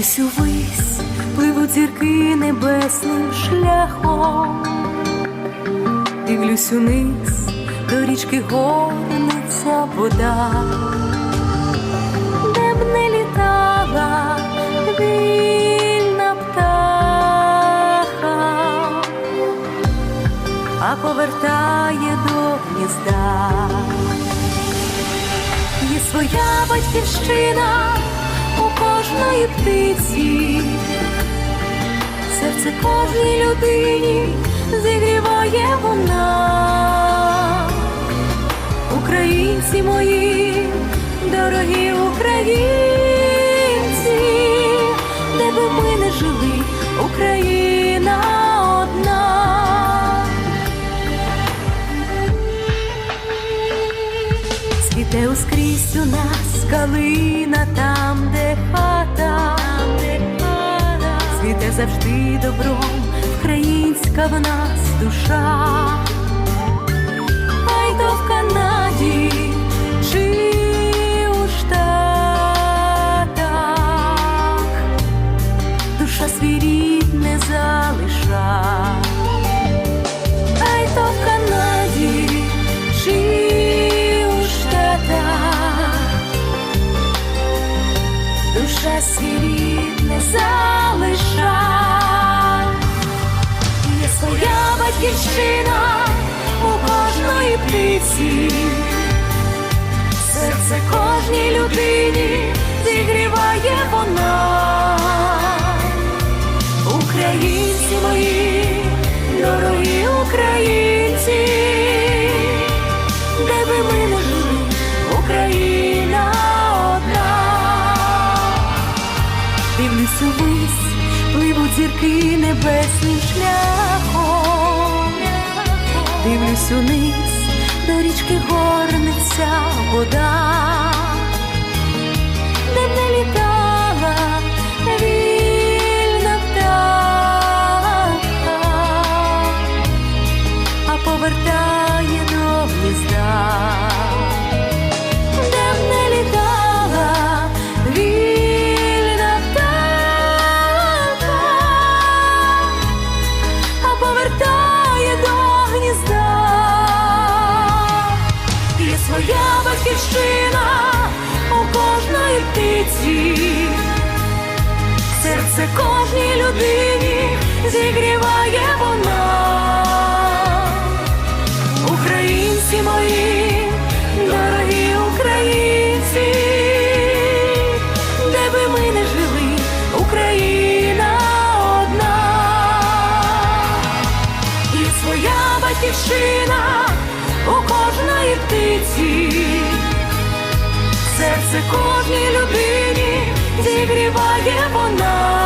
Дивлюсь увись, пливуть зірки небесним шляхом, дивлюсь униз, до річки горниться вода, де б не літала вільна птаха, а повертає до гнізда. Є своя батьківщина кожної птиці, серце кожній людині зігріває вона. Українці мої, дорогі українці, де би ми не жили, Україна одна. Цвіте ускрізь у нас калина там, де хата, там, де хата. світе завжди добром, українська в нас душа. Душа свій не залиша. Є своя батьківщина у кожної птиці, серце кожній людині зігріває вона. Увись, пливуть зірки небесним шляхом. Дивлюсь униз, до річки горнеться вода, кожної серце кожній людині зігріває вона. Українці мої, дорогі українці, де би ми не жили, Україна одна. І своя батьківщина у кожної птиці, серце кожній зігріває вона.